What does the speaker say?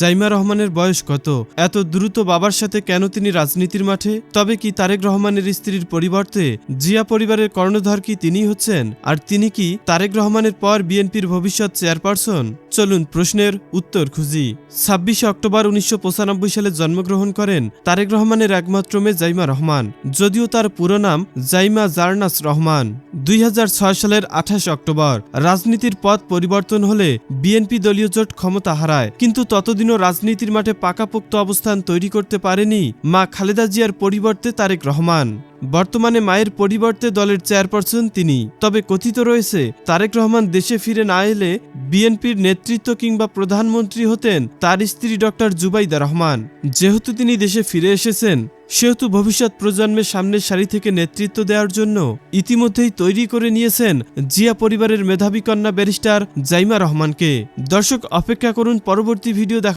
জাইমা রহমানের বয়স কত? এত দ্রুত বাবার সাথে কেন তিনি রাজনীতির মাঠে? তবে কি তারেক রহমানের স্ত্রীর পরিবর্তে জিয়া পরিবারের কর্ণধার কি তিনি হচ্ছেন? আর তিনি কি তারেক রহমানের পর বিএনপির ভবিষ্যৎ চেয়ারপারসন? চলুন প্রশ্নের উত্তর খুঁজি। ছাব্বিশে অক্টোবর উনিশশো পঁচানব্বই সালে জন্মগ্রহণ করেন তারেক রহমানের একমাত্র মেয়ে জাইমা রহমান, যদিও তার পুরো নাম জাইমা জার্নাস রহমান। দুই হাজার ছয় সালের আঠাশ অক্টোবর, রাজনীতির পথ পরিবর্তন হলে বিএনপি দলীয় জোট ক্ষমতা হারায়, কিন্তু ততদিনও রাজনীতির মাঠে পাকাপোক্ত অবস্থান তৈরি করতে পারেনি মা খালেদা জিয়ার পরিবর্তে তারেক রহমান। বর্তমানে মায়ের পরিবর্তে দলের চেয়ারপারসন তিনি। তবে কথিত রয়েছে, তারেক রহমান দেশে ফিরে না এলে বিএনপির নেতৃত্ব কিংবা প্রধানমন্ত্রী হতেন তার স্ত্রী ডক্টর জুবাইদা রহমান। যেহেতু তিনি দেশে ফিরে এসেছেন সেহেতু ভবিষ্যৎ প্রজন্মের সামনের সারি থেকে নেতৃত্ব দেওয়ার জন্য ইতিমধ্যেই তৈরি করে নিয়েছেন জিয়া পরিবারের মেধাবী কন্যা ব্যারিস্টার জাইমা রহমানকে। দর্শক, অপেক্ষা করুন, পরবর্তী ভিডিও দেখা